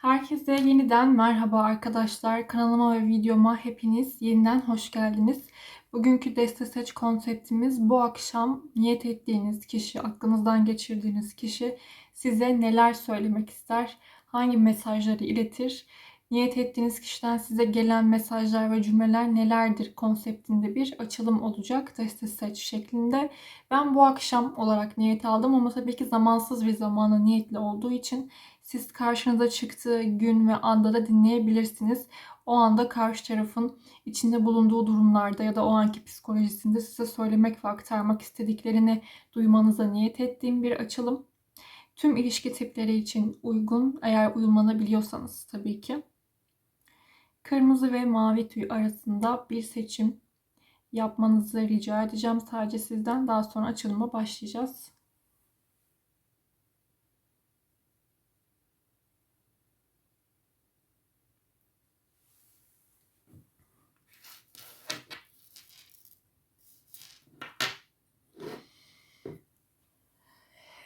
Herkese yeniden merhaba arkadaşlar. Kanalıma ve videoma hepiniz yeniden hoş geldiniz. Bugünkü deste seç konseptimiz bu akşam niyet ettiğiniz kişi, aklınızdan geçirdiğiniz kişi size neler söylemek ister, hangi mesajları iletir, niyet ettiğiniz kişiden size gelen mesajlar ve cümleler nelerdir konseptinde bir açılım olacak deste seç şeklinde. Ben bu akşam olarak niyet aldım ama tabii ki zamansız bir zamana niyetli olduğu için siz karşınıza çıktığı gün ve anda da dinleyebilirsiniz. O anda karşı tarafın içinde bulunduğu durumlarda ya da o anki psikolojisinde size söylemek ve aktarmak istediklerini duymanıza niyet ettiğim bir açılım. Tüm ilişki tipleri için uygun eğer uyumlanabiliyorsanız tabii ki. Kırmızı ve mavi tüy arasında bir seçim yapmanızı rica edeceğim sadece sizden. Daha sonra açılıma başlayacağız.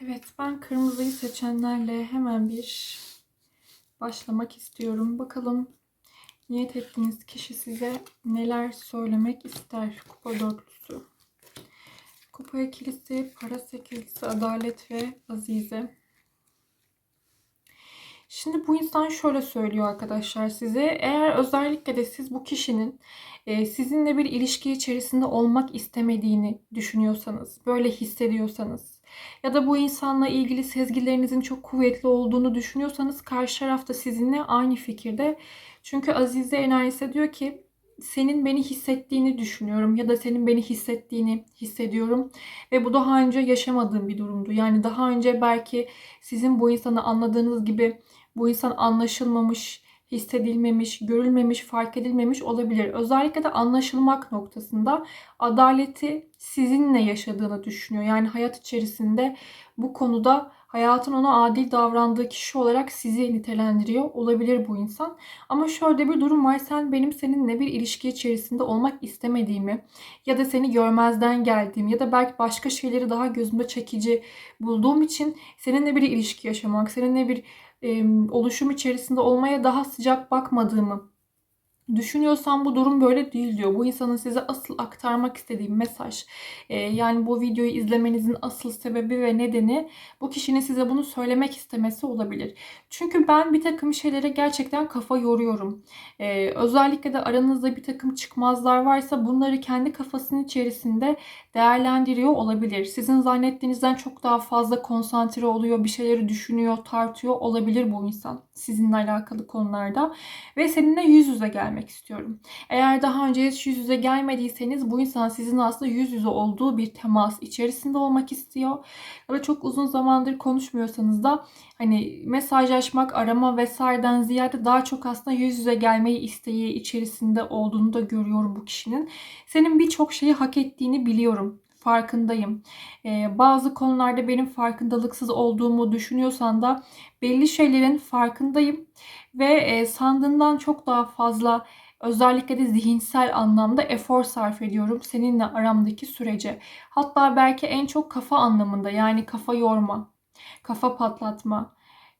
Evet ben kırmızıyı seçenlerle hemen bir başlamak istiyorum. Bakalım niyet ettiğiniz kişi size neler söylemek ister? Kupa dörtlüsü. Kupa ikilisi, para sekizlisi, adalet ve azize. Şimdi bu insan şöyle söylüyor arkadaşlar size. Eğer özellikle de siz bu kişinin e, sizinle bir ilişki içerisinde olmak istemediğini düşünüyorsanız, böyle hissediyorsanız ya da bu insanla ilgili sezgilerinizin çok kuvvetli olduğunu düşünüyorsanız karşı taraf da sizinle aynı fikirde. Çünkü Azize enerjisi diyor ki senin beni hissettiğini düşünüyorum ya da senin beni hissettiğini hissediyorum ve bu daha önce yaşamadığım bir durumdu. Yani daha önce belki sizin bu insanı anladığınız gibi bu insan anlaşılmamış, hissedilmemiş, görülmemiş, fark edilmemiş olabilir. Özellikle de anlaşılmak noktasında adaleti sizinle yaşadığını düşünüyor. Yani hayat içerisinde bu konuda hayatın ona adil davrandığı kişi olarak sizi nitelendiriyor olabilir bu insan. Ama şöyle bir durum var. Sen benim seninle bir ilişki içerisinde olmak istemediğimi ya da seni görmezden geldiğim ya da belki başka şeyleri daha gözümde çekici bulduğum için seninle bir ilişki yaşamak, seninle bir oluşum içerisinde olmaya daha sıcak bakmadığımı Düşünüyorsan bu durum böyle değil diyor. Bu insanın size asıl aktarmak istediği mesaj. E, yani bu videoyu izlemenizin asıl sebebi ve nedeni bu kişinin size bunu söylemek istemesi olabilir. Çünkü ben bir takım şeylere gerçekten kafa yoruyorum. E, özellikle de aranızda bir takım çıkmazlar varsa bunları kendi kafasının içerisinde değerlendiriyor olabilir. Sizin zannettiğinizden çok daha fazla konsantre oluyor, bir şeyleri düşünüyor, tartıyor olabilir bu insan sizinle alakalı konularda. Ve seninle yüz yüze gelmek gelmek istiyorum. Eğer daha önce hiç yüz yüze gelmediyseniz bu insan sizin aslında yüz yüze olduğu bir temas içerisinde olmak istiyor. Ya da çok uzun zamandır konuşmuyorsanız da hani mesajlaşmak, arama vesaireden ziyade daha çok aslında yüz yüze gelmeyi isteği içerisinde olduğunu da görüyorum bu kişinin. Senin birçok şeyi hak ettiğini biliyorum farkındayım. Ee, bazı konularda benim farkındalıksız olduğumu düşünüyorsan da belli şeylerin farkındayım ve e, sandığından çok daha fazla özellikle de zihinsel anlamda efor sarf ediyorum seninle aramdaki sürece. Hatta belki en çok kafa anlamında yani kafa yorma, kafa patlatma,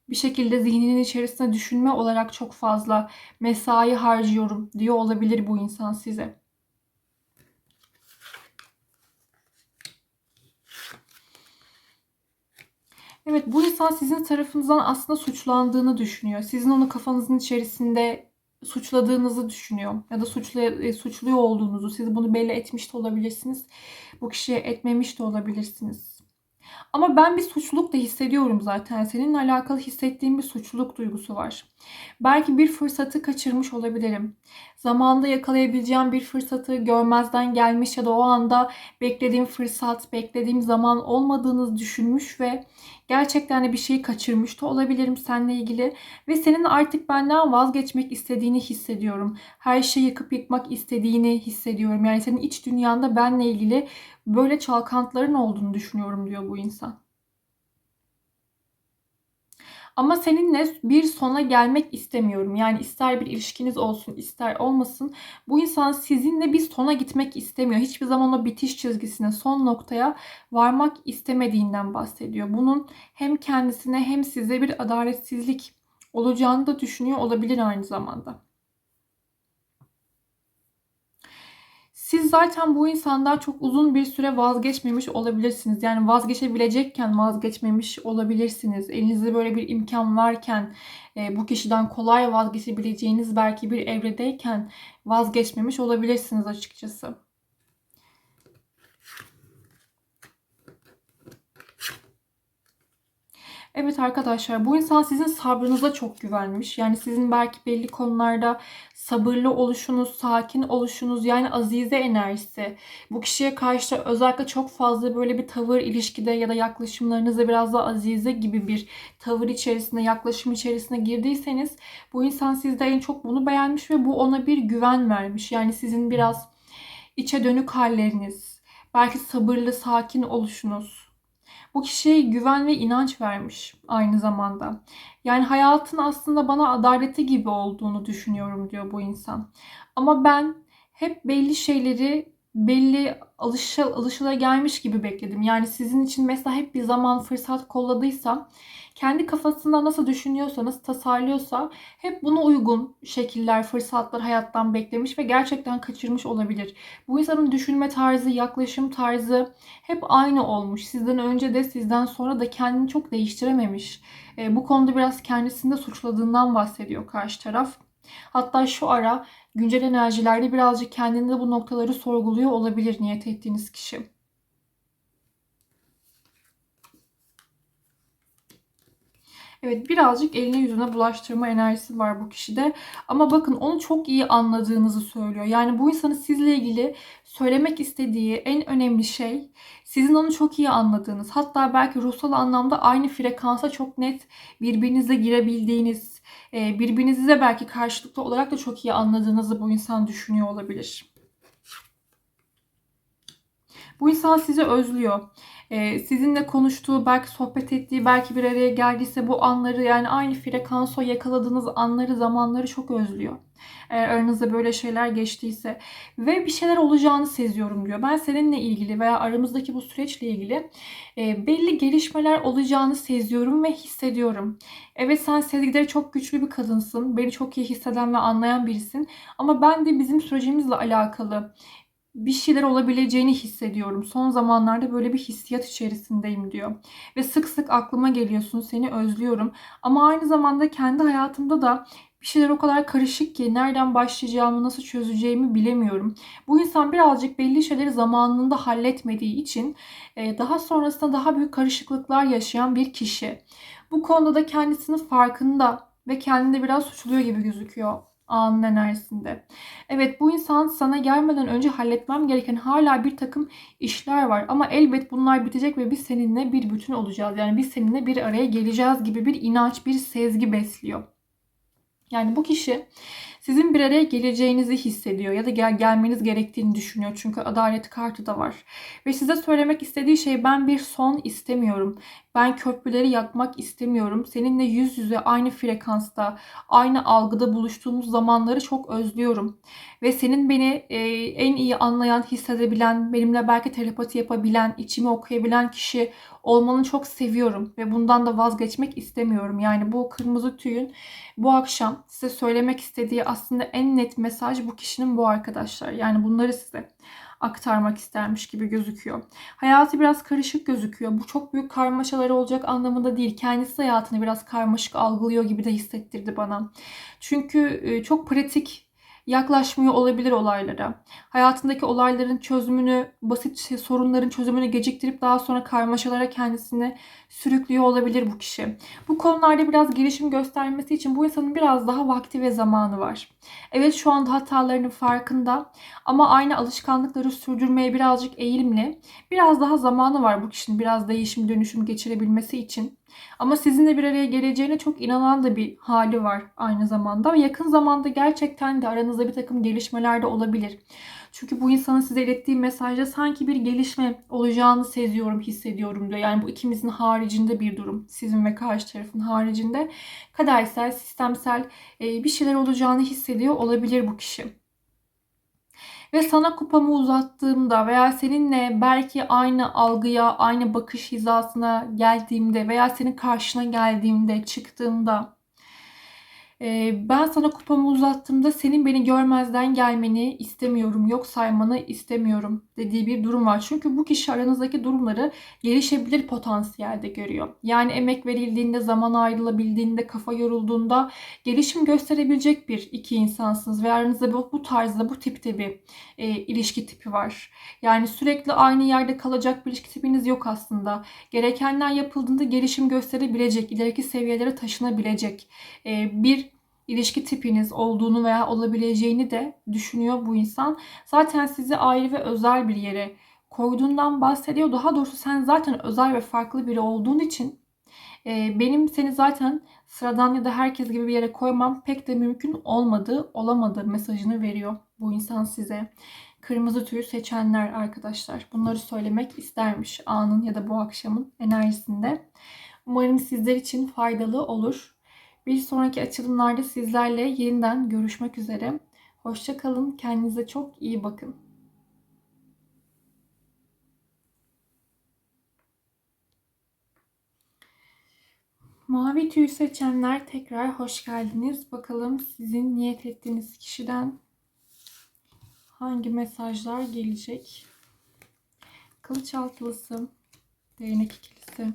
bir şekilde zihninin içerisinde düşünme olarak çok fazla mesai harcıyorum diyor olabilir bu insan size. Evet bu insan sizin tarafınızdan aslında suçlandığını düşünüyor. Sizin onu kafanızın içerisinde suçladığınızı düşünüyor. Ya da suçlu, e, suçluyor olduğunuzu. Siz bunu belli etmiş de olabilirsiniz. Bu kişiye etmemiş de olabilirsiniz. Ama ben bir suçluluk da hissediyorum zaten. Seninle alakalı hissettiğim bir suçluluk duygusu var. Belki bir fırsatı kaçırmış olabilirim. Zamanında yakalayabileceğim bir fırsatı görmezden gelmiş ya da o anda beklediğim fırsat, beklediğim zaman olmadığını düşünmüş ve gerçekten de bir şeyi kaçırmış da olabilirim seninle ilgili. Ve senin artık benden vazgeçmek istediğini hissediyorum. Her şeyi yıkıp yıkmak istediğini hissediyorum. Yani senin iç dünyanda benle ilgili böyle çalkantıların olduğunu düşünüyorum diyor bu insan. Ama seninle bir sona gelmek istemiyorum. Yani ister bir ilişkiniz olsun, ister olmasın. Bu insan sizinle bir sona gitmek istemiyor. Hiçbir zaman o bitiş çizgisine, son noktaya varmak istemediğinden bahsediyor. Bunun hem kendisine hem size bir adaletsizlik olacağını da düşünüyor olabilir aynı zamanda. Siz zaten bu insandan çok uzun bir süre vazgeçmemiş olabilirsiniz. Yani vazgeçebilecekken vazgeçmemiş olabilirsiniz. Elinizde böyle bir imkan varken e, bu kişiden kolay vazgeçebileceğiniz belki bir evredeyken vazgeçmemiş olabilirsiniz açıkçası. Evet arkadaşlar bu insan sizin sabrınıza çok güvenmiş. Yani sizin belki belli konularda sabırlı oluşunuz, sakin oluşunuz yani azize enerjisi. Bu kişiye karşı özellikle çok fazla böyle bir tavır ilişkide ya da yaklaşımlarınızda biraz da azize gibi bir tavır içerisinde, yaklaşım içerisine girdiyseniz bu insan sizde en çok bunu beğenmiş ve bu ona bir güven vermiş. Yani sizin biraz içe dönük halleriniz, belki sabırlı, sakin oluşunuz, bu kişiye güven ve inanç vermiş aynı zamanda. Yani hayatın aslında bana adaleti gibi olduğunu düşünüyorum diyor bu insan. Ama ben hep belli şeyleri belli alışa, alışıla gelmiş gibi bekledim. Yani sizin için mesela hep bir zaman fırsat kolladıysam kendi kafasında nasıl düşünüyorsanız, tasarlıyorsa hep buna uygun şekiller, fırsatlar hayattan beklemiş ve gerçekten kaçırmış olabilir. Bu insanın düşünme tarzı, yaklaşım tarzı hep aynı olmuş. Sizden önce de sizden sonra da kendini çok değiştirememiş. E, bu konuda biraz kendisini de suçladığından bahsediyor karşı taraf. Hatta şu ara güncel enerjilerde birazcık kendinde bu noktaları sorguluyor olabilir niyet ettiğiniz kişi. Evet birazcık eline yüzüne bulaştırma enerjisi var bu kişide. Ama bakın onu çok iyi anladığınızı söylüyor. Yani bu insanın sizle ilgili söylemek istediği en önemli şey sizin onu çok iyi anladığınız. Hatta belki ruhsal anlamda aynı frekansa çok net birbirinize girebildiğiniz, e, birbirinizi de belki karşılıklı olarak da çok iyi anladığınızı bu insan düşünüyor olabilir. Bu insan sizi özlüyor. Ee, sizinle konuştuğu, belki sohbet ettiği, belki bir araya geldiyse bu anları yani aynı frekanso yakaladığınız anları, zamanları çok özlüyor. Eğer aranızda böyle şeyler geçtiyse ve bir şeyler olacağını seziyorum diyor. Ben seninle ilgili veya aramızdaki bu süreçle ilgili e, belli gelişmeler olacağını seziyorum ve hissediyorum. Evet sen sezgileri çok güçlü bir kadınsın. Beni çok iyi hisseden ve anlayan birisin. Ama ben de bizim sürecimizle alakalı bir şeyler olabileceğini hissediyorum. Son zamanlarda böyle bir hissiyat içerisindeyim diyor. Ve sık sık aklıma geliyorsun, seni özlüyorum. Ama aynı zamanda kendi hayatımda da bir şeyler o kadar karışık ki nereden başlayacağımı, nasıl çözeceğimi bilemiyorum. Bu insan birazcık belli şeyleri zamanında halletmediği için e, daha sonrasında daha büyük karışıklıklar yaşayan bir kişi. Bu konuda da kendisinin farkında ve kendini biraz suçluyor gibi gözüküyor anın enerjisinde. Evet bu insan sana gelmeden önce halletmem gereken hala bir takım işler var. Ama elbet bunlar bitecek ve biz seninle bir bütün olacağız. Yani biz seninle bir araya geleceğiz gibi bir inanç, bir sezgi besliyor. Yani bu kişi sizin bir araya geleceğinizi hissediyor ya da gel gelmeniz gerektiğini düşünüyor. Çünkü adalet kartı da var. Ve size söylemek istediği şey ben bir son istemiyorum. Ben köprüleri yakmak istemiyorum. Seninle yüz yüze aynı frekansta, aynı algıda buluştuğumuz zamanları çok özlüyorum. Ve senin beni e, en iyi anlayan, hissedebilen, benimle belki telepati yapabilen, içimi okuyabilen kişi olmanı çok seviyorum. Ve bundan da vazgeçmek istemiyorum. Yani bu kırmızı tüyün bu akşam size söylemek istediği aslında en net mesaj bu kişinin bu arkadaşlar. Yani bunları size aktarmak istermiş gibi gözüküyor. Hayatı biraz karışık gözüküyor. Bu çok büyük karmaşaları olacak anlamında değil. Kendisi hayatını biraz karmaşık algılıyor gibi de hissettirdi bana. Çünkü e, çok pratik yaklaşmıyor olabilir olaylara. Hayatındaki olayların çözümünü, basit sorunların çözümünü geciktirip daha sonra karmaşalara kendisini sürüklüyor olabilir bu kişi. Bu konularda biraz gelişim göstermesi için bu insanın biraz daha vakti ve zamanı var. Evet şu anda hatalarının farkında ama aynı alışkanlıkları sürdürmeye birazcık eğilimli. Biraz daha zamanı var bu kişinin biraz değişim dönüşüm geçirebilmesi için. Ama sizinle bir araya geleceğine çok inanan da bir hali var aynı zamanda. Yakın zamanda gerçekten de aranızda bir takım gelişmeler de olabilir. Çünkü bu insanın size ilettiği mesajda sanki bir gelişme olacağını seziyorum, hissediyorum diyor. Yani bu ikimizin haricinde bir durum. Sizin ve karşı tarafın haricinde. Kadersel, sistemsel bir şeyler olacağını hissediyor olabilir bu kişi ve sana kupamı uzattığımda veya seninle belki aynı algıya, aynı bakış hizasına geldiğimde veya senin karşına geldiğimde, çıktığımda ben sana kupamı uzattığımda senin beni görmezden gelmeni istemiyorum, yok saymanı istemiyorum dediği bir durum var. Çünkü bu kişi aranızdaki durumları gelişebilir potansiyelde görüyor. Yani emek verildiğinde, zaman ayrılabildiğinde, kafa yorulduğunda gelişim gösterebilecek bir iki insansınız ve aranızda bu, bu tarzda, bu tipte bir e, ilişki tipi var. Yani sürekli aynı yerde kalacak bir ilişki tipiniz yok aslında. Gerekenler yapıldığında gelişim gösterebilecek, ileriki seviyelere taşınabilecek e, bir ilişki tipiniz olduğunu veya olabileceğini de düşünüyor bu insan. Zaten sizi ayrı ve özel bir yere koyduğundan bahsediyor. Daha doğrusu sen zaten özel ve farklı biri olduğun için e, benim seni zaten sıradan ya da herkes gibi bir yere koymam pek de mümkün olmadığı, olamadığı mesajını veriyor bu insan size. Kırmızı tüyü seçenler arkadaşlar. Bunları söylemek istermiş anın ya da bu akşamın enerjisinde. Umarım sizler için faydalı olur. Bir sonraki açılımlarda sizlerle yeniden görüşmek üzere. Hoşçakalın. Kendinize çok iyi bakın. Mavi tüy seçenler tekrar hoş geldiniz. Bakalım sizin niyet ettiğiniz kişiden hangi mesajlar gelecek? Kılıç altılısı, değnek ikilisi,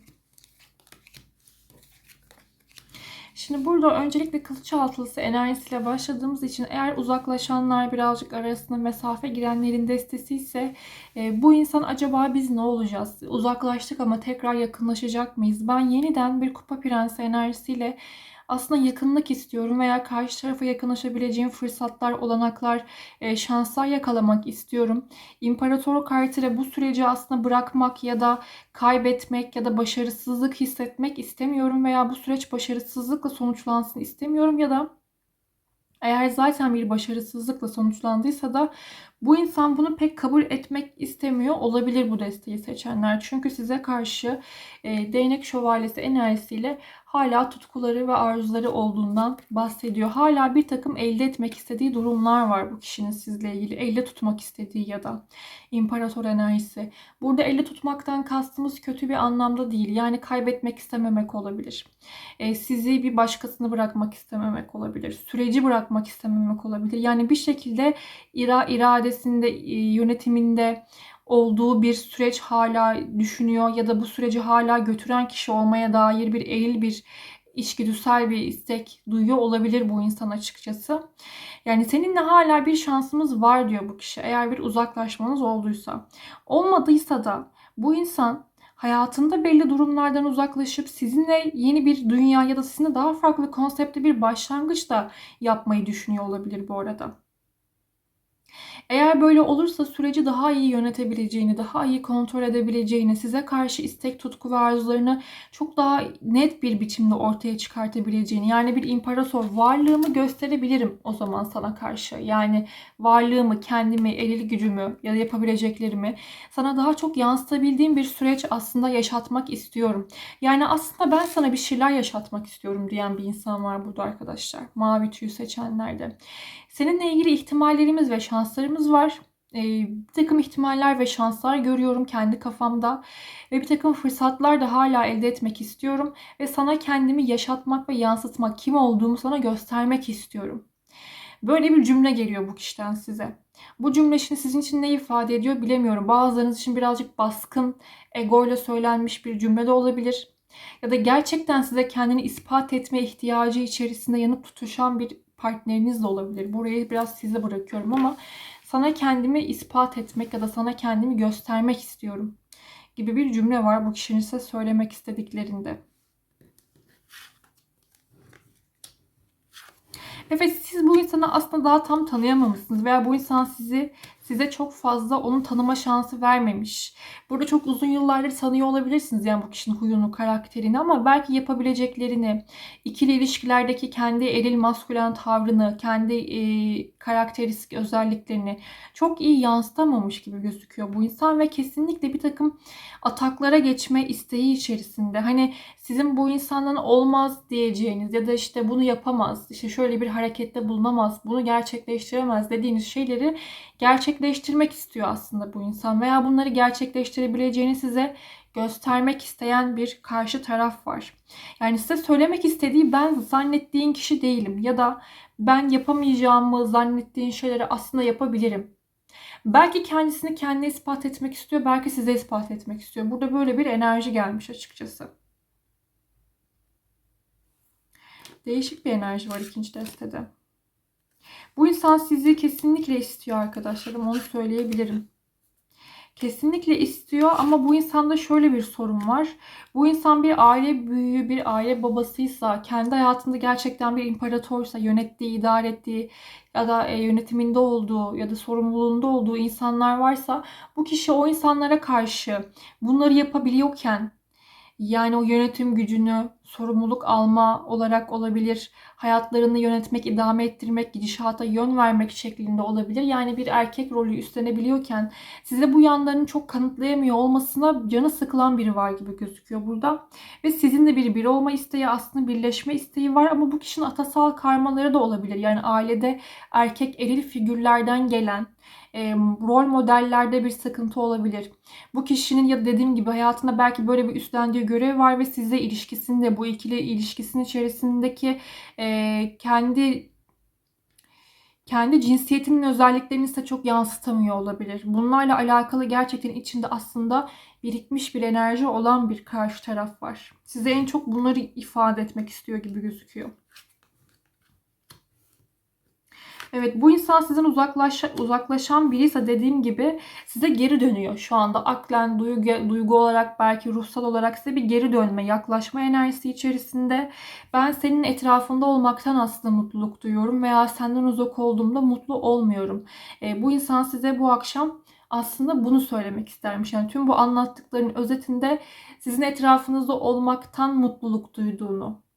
Şimdi burada öncelikle kılıç altılısı enerjisiyle başladığımız için eğer uzaklaşanlar birazcık arasında mesafe girenlerin destesi ise e, bu insan acaba biz ne olacağız? Uzaklaştık ama tekrar yakınlaşacak mıyız? Ben yeniden bir kupa prensi enerjisiyle aslında yakınlık istiyorum veya karşı tarafa yakınlaşabileceğim fırsatlar, olanaklar, e, şanslar yakalamak istiyorum. İmparator kartıyla bu süreci aslında bırakmak ya da kaybetmek ya da başarısızlık hissetmek istemiyorum veya bu süreç başarısızlıkla sonuçlansın istemiyorum ya da eğer zaten bir başarısızlıkla sonuçlandıysa da bu insan bunu pek kabul etmek istemiyor olabilir bu desteği seçenler. Çünkü size karşı e, değnek şövalyesi enerjisiyle hala tutkuları ve arzuları olduğundan bahsediyor. Hala bir takım elde etmek istediği durumlar var bu kişinin sizle ilgili. Elde tutmak istediği ya da imparator enerjisi. Burada elde tutmaktan kastımız kötü bir anlamda değil. Yani kaybetmek istememek olabilir. E, sizi bir başkasını bırakmak istememek olabilir. Süreci bırakmak istememek olabilir. Yani bir şekilde ira iradesinde, e, yönetiminde olduğu bir süreç hala düşünüyor ya da bu süreci hala götüren kişi olmaya dair bir eril bir içgüdüsel bir istek duyuyor olabilir bu insan açıkçası. Yani seninle hala bir şansımız var diyor bu kişi eğer bir uzaklaşmanız olduysa. Olmadıysa da bu insan hayatında belli durumlardan uzaklaşıp sizinle yeni bir dünya ya da sizinle daha farklı konseptli bir başlangıç da yapmayı düşünüyor olabilir bu arada. Eğer böyle olursa süreci daha iyi yönetebileceğini, daha iyi kontrol edebileceğini, size karşı istek, tutku ve arzularını çok daha net bir biçimde ortaya çıkartabileceğini, yani bir imparator varlığımı gösterebilirim o zaman sana karşı. Yani varlığımı, kendimi, elil gücümü ya da yapabileceklerimi sana daha çok yansıtabildiğim bir süreç aslında yaşatmak istiyorum. Yani aslında ben sana bir şeyler yaşatmak istiyorum diyen bir insan var burada arkadaşlar. Mavi tüyü seçenlerde. Seninle ilgili ihtimallerimiz ve şanslarımız var. E, bir takım ihtimaller ve şanslar görüyorum kendi kafamda. Ve bir takım fırsatlar da hala elde etmek istiyorum. Ve sana kendimi yaşatmak ve yansıtmak, kim olduğumu sana göstermek istiyorum. Böyle bir cümle geliyor bu kişiden size. Bu cümle şimdi sizin için ne ifade ediyor bilemiyorum. Bazılarınız için birazcık baskın, ego ile söylenmiş bir cümle de olabilir. Ya da gerçekten size kendini ispat etme ihtiyacı içerisinde yanıp tutuşan bir partneriniz de olabilir. Burayı biraz size bırakıyorum ama sana kendimi ispat etmek ya da sana kendimi göstermek istiyorum gibi bir cümle var bu kişinin size söylemek istediklerinde. Evet siz bu insanı aslında daha tam tanıyamamışsınız veya bu insan sizi size çok fazla onun tanıma şansı vermemiş. Burada çok uzun yıllardır tanıyor olabilirsiniz yani bu kişinin huyunu, karakterini ama belki yapabileceklerini, ikili ilişkilerdeki kendi eril maskülen tavrını, kendi e, karakteristik özelliklerini çok iyi yansıtamamış gibi gözüküyor bu insan ve kesinlikle bir takım ataklara geçme isteği içerisinde. Hani sizin bu insandan olmaz diyeceğiniz ya da işte bunu yapamaz, işte şöyle bir harekette bulunamaz, bunu gerçekleştiremez dediğiniz şeyleri gerçekleştirmek istiyor aslında bu insan veya bunları gerçekleştirebileceğini size göstermek isteyen bir karşı taraf var. Yani size söylemek istediği ben zannettiğin kişi değilim ya da ben yapamayacağımı zannettiğin şeyleri aslında yapabilirim. Belki kendisini kendine ispat etmek istiyor, belki size ispat etmek istiyor. Burada böyle bir enerji gelmiş açıkçası. Değişik bir enerji var ikinci destede. Bu insan sizi kesinlikle istiyor arkadaşlarım. Onu söyleyebilirim. Kesinlikle istiyor ama bu insanda şöyle bir sorun var. Bu insan bir aile büyüğü, bir aile babasıysa, kendi hayatında gerçekten bir imparatorsa, yönettiği, idare ettiği ya da e, yönetiminde olduğu ya da sorumluluğunda olduğu insanlar varsa bu kişi o insanlara karşı bunları yapabiliyorken yani o yönetim gücünü, sorumluluk alma olarak olabilir. Hayatlarını yönetmek, idame ettirmek, gidişata yön vermek şeklinde olabilir. Yani bir erkek rolü üstlenebiliyorken size bu yanlarını çok kanıtlayamıyor olmasına canı sıkılan biri var gibi gözüküyor burada. Ve sizin de bir bir olma isteği, aslında birleşme isteği var ama bu kişinin atasal karmaları da olabilir. Yani ailede erkek eril figürlerden gelen e, rol modellerde bir sıkıntı olabilir. Bu kişinin ya da dediğim gibi hayatında belki böyle bir üstlendiği görev var ve size ilişkisinde bu ikili ilişkisinin içerisindeki e, kendi kendi cinsiyetinin özelliklerini ise çok yansıtamıyor olabilir. Bunlarla alakalı gerçekten içinde aslında birikmiş bir enerji olan bir karşı taraf var. Size en çok bunları ifade etmek istiyor gibi gözüküyor. Evet bu insan sizden uzaklaş, uzaklaşan biriyse dediğim gibi size geri dönüyor şu anda. Aklen, duygu, duygu olarak belki ruhsal olarak size bir geri dönme, yaklaşma enerjisi içerisinde. Ben senin etrafında olmaktan aslında mutluluk duyuyorum veya senden uzak olduğumda mutlu olmuyorum. E, bu insan size bu akşam aslında bunu söylemek istermiş. Yani tüm bu anlattıkların özetinde sizin etrafınızda olmaktan mutluluk duyduğunu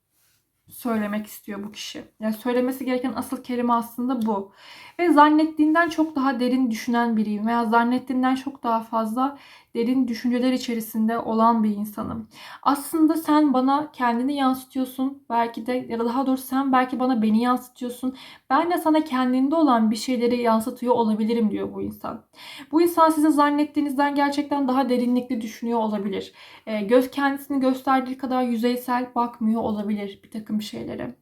söylemek istiyor bu kişi. Yani söylemesi gereken asıl kelime aslında bu. Ve zannettiğinden çok daha derin düşünen biriyim veya zannettiğinden çok daha fazla derin düşünceler içerisinde olan bir insanım. Aslında sen bana kendini yansıtıyorsun. Belki de ya da daha doğrusu sen belki bana beni yansıtıyorsun. Ben de sana kendinde olan bir şeyleri yansıtıyor olabilirim diyor bu insan. Bu insan sizin zannettiğinizden gerçekten daha derinlikli düşünüyor olabilir. E, göz kendisini gösterdiği kadar yüzeysel bakmıyor olabilir bir takım şeylere.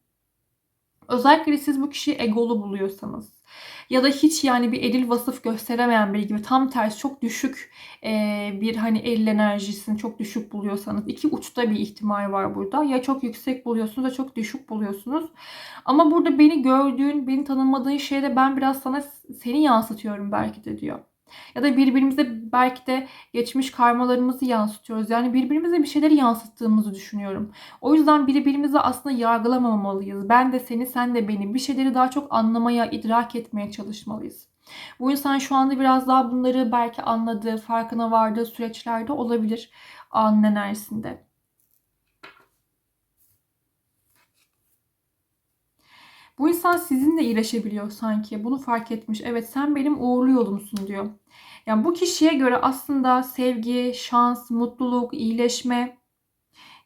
Özellikle siz bu kişiyi egolu buluyorsanız ya da hiç yani bir eril vasıf gösteremeyen biri gibi tam tersi çok düşük e, bir hani eril enerjisini çok düşük buluyorsanız iki uçta bir ihtimal var burada. Ya çok yüksek buluyorsunuz ya çok düşük buluyorsunuz. Ama burada beni gördüğün, beni tanımadığın şeyde ben biraz sana seni yansıtıyorum belki de diyor. Ya da birbirimize belki de geçmiş karmalarımızı yansıtıyoruz. Yani birbirimize bir şeyleri yansıttığımızı düşünüyorum. O yüzden birbirimizi aslında yargılamamalıyız. Ben de seni, sen de beni. Bir şeyleri daha çok anlamaya, idrak etmeye çalışmalıyız. Bu insan şu anda biraz daha bunları belki anladığı, farkına vardığı süreçlerde olabilir anın enerjisinde. Bu insan sizinle iyileşebiliyor sanki. Bunu fark etmiş. Evet sen benim uğurlu yolumsun diyor. Yani bu kişiye göre aslında sevgi, şans, mutluluk, iyileşme,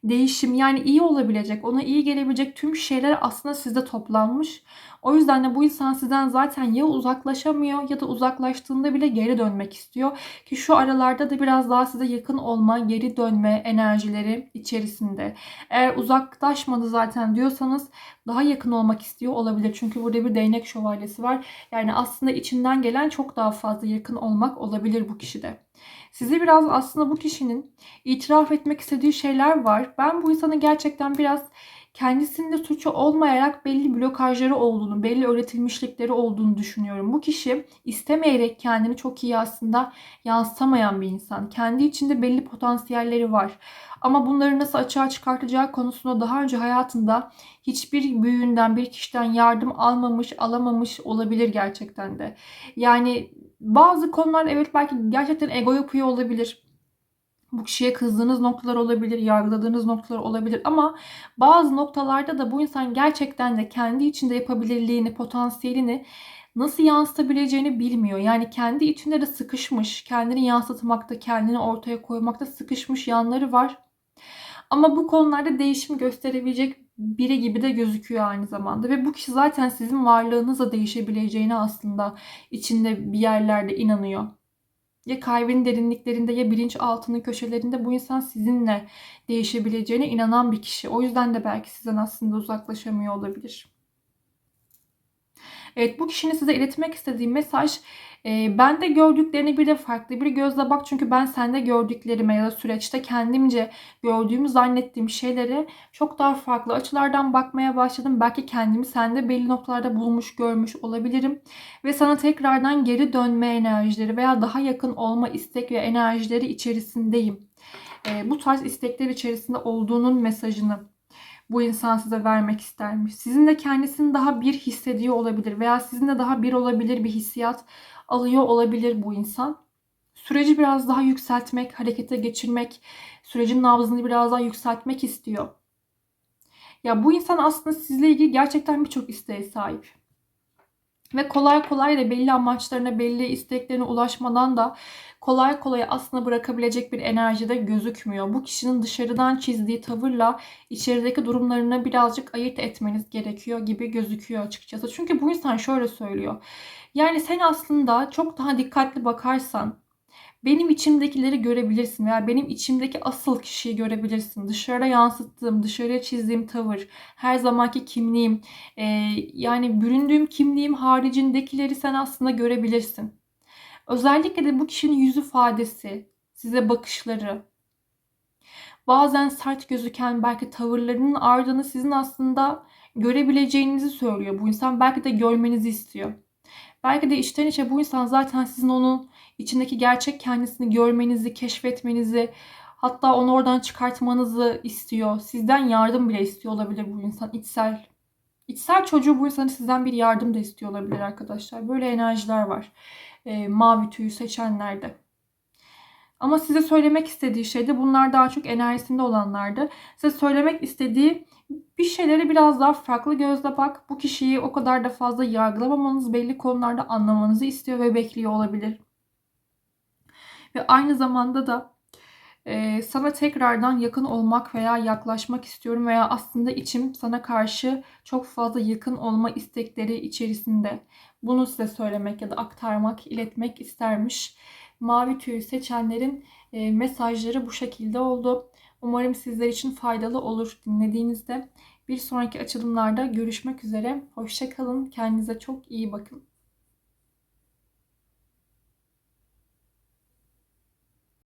değişim yani iyi olabilecek, ona iyi gelebilecek tüm şeyler aslında sizde toplanmış. O yüzden de bu insan sizden zaten ya uzaklaşamıyor ya da uzaklaştığında bile geri dönmek istiyor. Ki şu aralarda da biraz daha size yakın olma, geri dönme enerjileri içerisinde. Eğer uzaklaşmadı zaten diyorsanız daha yakın olmak istiyor olabilir. Çünkü burada bir değnek şövalyesi var. Yani aslında içinden gelen çok daha fazla yakın olmak olabilir bu kişide. Size biraz aslında bu kişinin itiraf etmek istediği şeyler var. Ben bu insanı gerçekten biraz kendisinde suçu olmayarak belli blokajları olduğunu, belli öğretilmişlikleri olduğunu düşünüyorum. Bu kişi istemeyerek kendini çok iyi aslında yansıtamayan bir insan. Kendi içinde belli potansiyelleri var. Ama bunları nasıl açığa çıkartacağı konusunda daha önce hayatında hiçbir büyüğünden, bir kişiden yardım almamış, alamamış olabilir gerçekten de. Yani bazı konular evet belki gerçekten ego yapıyor olabilir bu kişiye kızdığınız noktalar olabilir, yargıladığınız noktalar olabilir ama bazı noktalarda da bu insan gerçekten de kendi içinde yapabilirliğini, potansiyelini nasıl yansıtabileceğini bilmiyor. Yani kendi içinde de sıkışmış, kendini yansıtmakta, kendini ortaya koymakta sıkışmış yanları var. Ama bu konularda değişim gösterebilecek biri gibi de gözüküyor aynı zamanda. Ve bu kişi zaten sizin varlığınızla değişebileceğini aslında içinde bir yerlerde inanıyor. Ya kalbin derinliklerinde ya bilinçaltının köşelerinde bu insan sizinle değişebileceğine inanan bir kişi. O yüzden de belki sizden aslında uzaklaşamıyor olabilir. Evet bu kişinin size iletmek istediği mesaj e, bende gördüklerini bir de farklı bir gözle bak. Çünkü ben sende gördüklerime ya da süreçte kendimce gördüğümü zannettiğim şeylere çok daha farklı açılardan bakmaya başladım. Belki kendimi sende belli noktalarda bulmuş görmüş olabilirim. Ve sana tekrardan geri dönme enerjileri veya daha yakın olma istek ve enerjileri içerisindeyim. E, bu tarz istekler içerisinde olduğunun mesajını bu insan size vermek istermiş. Sizin de kendisini daha bir hissediyor olabilir veya sizinle daha bir olabilir bir hissiyat alıyor olabilir bu insan. Süreci biraz daha yükseltmek, harekete geçirmek, sürecin nabzını biraz daha yükseltmek istiyor. Ya bu insan aslında sizle ilgili gerçekten birçok isteğe sahip. Ve kolay kolay da belli amaçlarına, belli isteklerine ulaşmadan da kolay kolay aslında bırakabilecek bir enerjide gözükmüyor. Bu kişinin dışarıdan çizdiği tavırla içerideki durumlarını birazcık ayırt etmeniz gerekiyor gibi gözüküyor açıkçası. Çünkü bu insan şöyle söylüyor. Yani sen aslında çok daha dikkatli bakarsan benim içimdekileri görebilirsin veya benim içimdeki asıl kişiyi görebilirsin. Dışarıda yansıttığım, dışarıya çizdiğim tavır, her zamanki kimliğim, e, yani büründüğüm kimliğim haricindekileri sen aslında görebilirsin. Özellikle de bu kişinin yüz ifadesi, size bakışları, bazen sert gözüken belki tavırlarının ardını sizin aslında görebileceğinizi söylüyor bu insan. Belki de görmenizi istiyor. Belki de içten içe bu insan zaten sizin onun içindeki gerçek kendisini görmenizi, keşfetmenizi, hatta onu oradan çıkartmanızı istiyor. Sizden yardım bile istiyor olabilir bu insan içsel. İçsel çocuğu bu insanın sizden bir yardım da istiyor olabilir arkadaşlar. Böyle enerjiler var. E, mavi tüyü seçenlerde. Ama size söylemek istediği şey de bunlar daha çok enerjisinde olanlardı. Size söylemek istediği bir şeyleri biraz daha farklı gözle bak. Bu kişiyi o kadar da fazla yargılamamanız, belli konularda anlamanızı istiyor ve bekliyor olabilir. Ve aynı zamanda da e, sana tekrardan yakın olmak veya yaklaşmak istiyorum veya aslında içim sana karşı çok fazla yakın olma istekleri içerisinde. Bunu size söylemek ya da aktarmak, iletmek istermiş. Mavi tüyü seçenlerin e, mesajları bu şekilde oldu. Umarım sizler için faydalı olur dinlediğinizde. Bir sonraki açılımlarda görüşmek üzere. Hoşçakalın. Kendinize çok iyi bakın.